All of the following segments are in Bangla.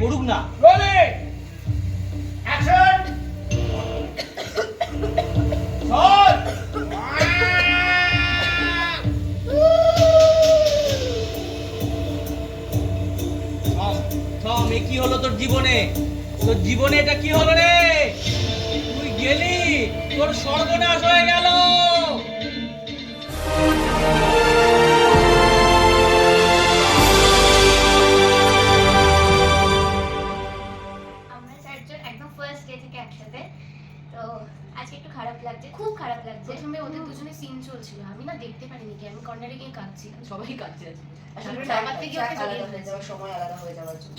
করুক না। কি হলো তোর জীবনে? তোর জীবনে এটা কি হলো রে? তুই গেলি তোর সর্বনাশ হয়ে গেল। তো আজকে একটু খারাপ লাগছে খুব খারাপ লাগছে। প্রথমে ওদের দুজনে সিন চলছিল আমি না দেখতে পারিনি কি আমি কর্নারে গিয়ে কাঁদছি সবাই কাঁদছে আছে আসলে ব্যাপার থেকে ওকে আলাদা যাওয়ার সময় আলাদা হয়ে যাওয়ার জন্য।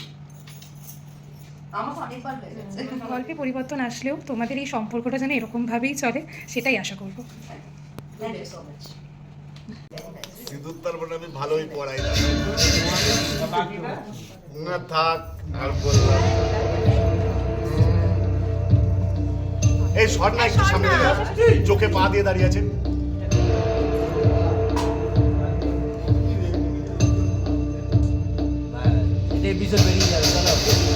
আমার তো অনেকবার হয়ে গেছে। গল্পে পরিবর্তন আসলেও তোমাদের এই সম্পর্কটা যেন এরকমভাবেই চলে সেটাই আশা করব। মাচ সিঁদুর তার মানে আমি ভালোই পড়াই না। না থাক আর বললাম না একটু সামনে আস। চোখে পা দিয়ে দাঁড়িয়ে আছে। এটা এপিসোড বেরিয়ে যাবে চলো।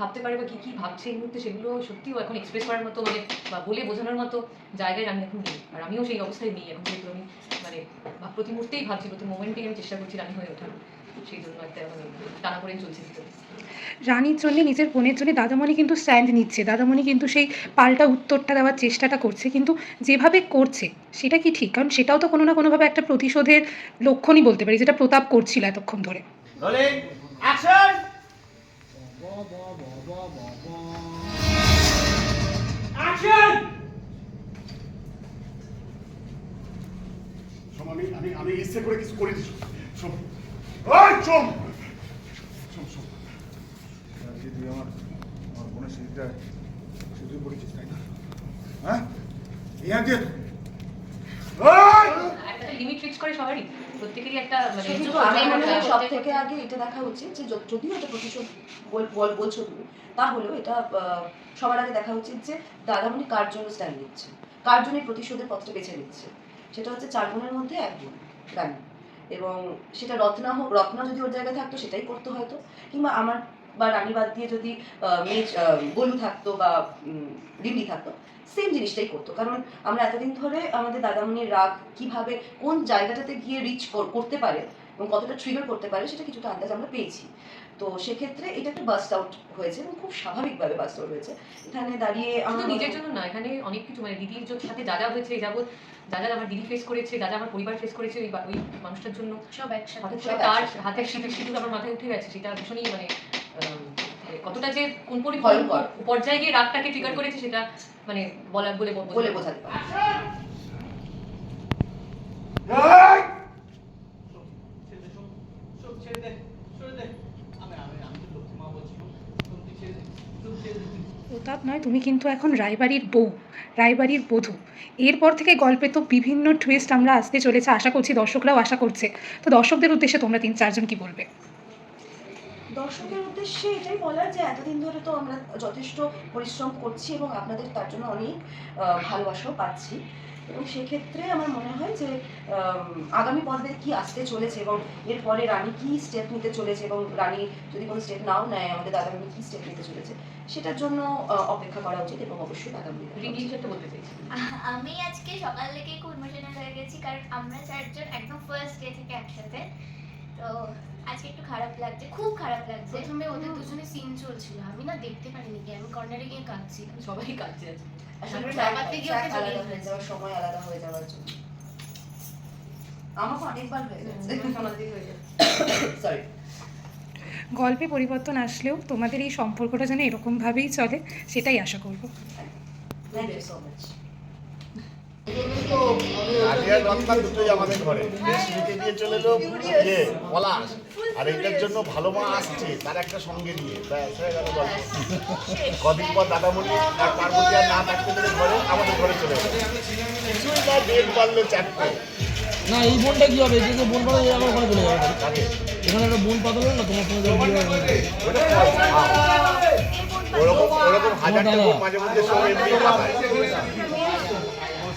ভাবতে পারে বা কি কি ভাবছে এই মুহূর্তে সেগুলো সত্যিও এখন এক্সপ্রেস করার মতো মানে বা বলে বোঝানোর মতো জায়গায় আমি এখন নেই। আর আমিও সেই অবস্থায় নেই এখন যেহেতু আমি মানে প্রতি মুহূর্তেই ভাবছি প্রতি মোমেন্টেই আমি চেষ্টা করছি রানি হয়ে ওঠার। সেই জন্য একটা মানে টানা পড়ে চলছে রানীর জন্য নিজের বোনের জন্য দাদামণি কিন্তু স্ট্যান্ড নিচ্ছে। দাদামণি কিন্তু সেই পাল্টা উত্তরটা দেওয়ার চেষ্টাটা করছে কিন্তু যেভাবে করছে সেটা কি ঠিক? কারণ সেটাও তো কোনো না কোনোভাবে একটা প্রতিশোধের লক্ষণই বলতে পারি যেটা প্রতাপ করছিল এতক্ষণ ধরে। রোলিং অ্যাকশন অ্যাকশন শোন, আমি আমি আমি ইচ্ছে করে কিছু করে দিচ্ছি শোন ওই চোম শোন শোন আজকে তুই আমার আমার বোনের সিঁড়িটা সিঁড়ি পড়েছিস তাই না হ্যাঁ এই ফিক্স করে সবারই। প্রত্যেকেরই একটা মানে আমি মনে হয় সব থেকে আগে এটা দেখা উচিত যে য- যদিও এটা প্রতিশোধ বল- বল- বলছো তুমি তাহলেও এটা সবার আগে দেখা উচিত যে দাদামণি কার জন্য স্ট্যান্ড নিচ্ছে? কার জন্য প্রতিশোধের পথটা বেছে নিচ্ছে? সেটা হচ্ছে চার বোনের মধ্যে এক বোন রানী। এবং সেটা রত্না হোক রত্না যদি ওর জায়গায় থাকতো সেটাই করতো হয়তো। কিংবা আমার বা রানী বাদ দিয়ে যদি আহ, মেয়ে আহ, থাকতো বা ডিমলি থাকতো সেম জিনিসটাই করতো। কারণ আমরা এতদিন ধরে আমাদের দাদামণির রাগ কীভাবে কোন জায়গাটাতে গিয়ে রিচ করতে পারে এবং কতটা ট্রিগার করতে পারে সেটা কিছুটা আন্দাজ আমরা পেয়েছি। তো সেক্ষেত্রে এটা একটা বাস্ট আউট হয়েছে এবং খুব স্বাভাবিকভাবে বাস্ট আউট হয়েছে। এখানে দাঁড়িয়ে আমার নিজের জন্য না এখানে অনেক কিছু মানে দিদির সাথে যা যা হয়েছে যাবৎ যা যা আমার দিদি ফেস করেছে যা যা আমার পরিবার ফেস করেছে ওই ওই মানুষটার জন্য। সব একসাথে। তার একসাথে। হাতের সিঁদুর সিঁদুর আমার মাথায় উঠে গেছে সেটা ভীষণই মানে কতটা যে কোন পরি ভয়ঙ্কর। পর্যায়ে গিয়ে রাগটাকে ট্রিগার করেছে সেটা মানে বলা বলে বলে বোঝাতে পারে ছেড়ে দে, শোন, শোন, ছেড়ে দে, ছেড়ে দে। আমি- আমি- আমি তো লক্ষ্মী মা বলছি, শোন, তুই ছেড়ে দে, শোন, ছেড়ে দে তুই। প্রতাপ নয় তুমি কিন্তু এখন রায়বাড়ির বউ রায়বাড়ির বধূ এরপর থেকে গল্পে তো বিভিন্ন টুইস্ট আমরা আসতে চলেছে আশা করছি দর্শকরাও আশা করছে তো দর্শকদের উদ্দেশ্যে তোমরা তিন চারজন কি বলবে দর্শকের উদ্দেশ্যে এটাই বলার যে এতদিন ধরে তো আমরা যথেষ্ট পরিশ্রম করছি এবং আপনাদের তার জন্য অনেক ভালোবাসাও পাচ্ছি এবং সেক্ষেত্রে আমার মনে হয় যে আগামী পর্বে কি আসতে চলেছে এবং এরপরে রানী কি স্টেপ নিতে চলেছে এবং রানী যদি কোনো স্টেপ নাও নেয় আমাদের দাদামণি কি স্টেপ নিতে চলেছে সেটার জন্য অপেক্ষা করা উচিত এবং অবশ্যই দাদামণি। বলতে চাইছি আমি আজকে সকাল থেকে খুব ইমোশনাল হয়ে গেছি কারণ আমরা চারজন একদম ফার্স্ট ডে থেকে তো আজকে একটু খারাপ লাগছে খুব খারাপ লাগছে। প্রথমে ওদের দুজনে সিন চলছিল আমি না দেখতে পারিনি কি আমি কর্নারে গিয়ে কাঁদছি। সবাই কাঁদছে আসলে ওকে যাওয়ার সময় আলাদা হয়ে যাওয়ার জন্য। অনেকবার হয়ে হয়ে সরি গল্পে পরিবর্তন আসলেও তোমাদের এই সম্পর্কটা যেন এরকমভাবেই চলে সেটাই আশা করব। থ্যাংক ইউ সো মাচ ঘরে। বেশ চলে এলো ইয়ে আর এটার জন্য ভালো মা আসছে তার একটা সঙ্গে নিয়ে। কদিন পর দাদামণি আর পার্বতী আর না থাকতে পেরে ঘরে আমাদের ঘরে চলে এলো। কিছুই না ডেট চারটে। না এই বোনটা কি হবে? যে বোন পাতা আমার ঘরে চলে যাবে। এখানে একটা বোন পাতা না তোমার সঙ্গে হ্যাঁ। ওরকম ওরকম হাজারটা বোন মাঝে মধ্যে সব এমনি